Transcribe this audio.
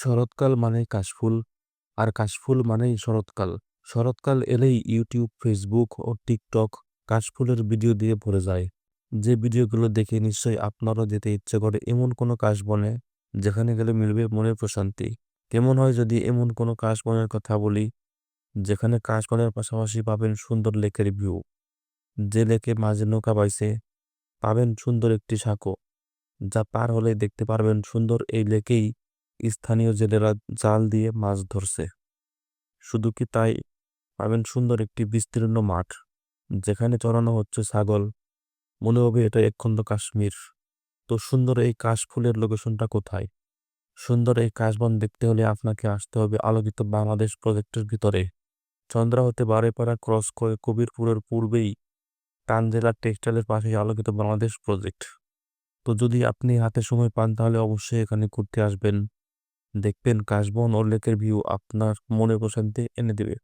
শরৎকাল মানেই কাশফুল আর কাশফুল মানেই শরৎকাল। শরৎকাল এলেই ইউটিউব ফেসবুক ও টিকটক কাশফুলের ভিডিও দিয়ে ভরে যায়। যে ভিডিওগুলো দেখে নিশ্চয়ই আপনারও যেতে ইচ্ছে করে এমন কোনো কাশ কাশবনে যেখানে গেলে মিলবে মনের প্রশান্তি। কেমন হয় যদি এমন কোনো কাশবনের কথা বলি, যেখানে কাশবনের পাশাপাশি পাবেন সুন্দর লেকের ভিউ যে লেকে মাঝে নৌকা বাইছে, পাবেন সুন্দর একটি সাঁকো। যা পার হলে দেখতে পারবেন সুন্দর এই লেকেই স্থানীয় জেলেরা জাল দিয়ে মাছ ধরছে। শুধু কি তাই? পাবেন সুন্দর একটি বিস্তীর্ণ মাঠ, যেখানে চড়ানো হচ্ছে ছাগল। মনে হবে এটা একখণ্ড কাশ্মীর। তো সুন্দর এই কাশফুলের লোকেশনটা কোথায়? সুন্দর এই কাশবন দেখতে হলে আপনাকে আসতে হবে আলোকিত বাংলাদেশ প্রজেক্টের ভিতরে। চন্দ্রা হতে বারেপাড়া ক্রস করে কবিরপুরের পূর্বেই টানজেলা টেক্সটাইলের পাশেই আলোকিত বাংলাদেশ প্রজেক্ট। তো যদি আপনি হাতে সময় পান তাহলে অবশ্যই এখানে ঘুরতে আসবেন। দেখবেন কাশবন ও লেকের ভিউ আপনার মনে প্রশান্তি এনে দেবে।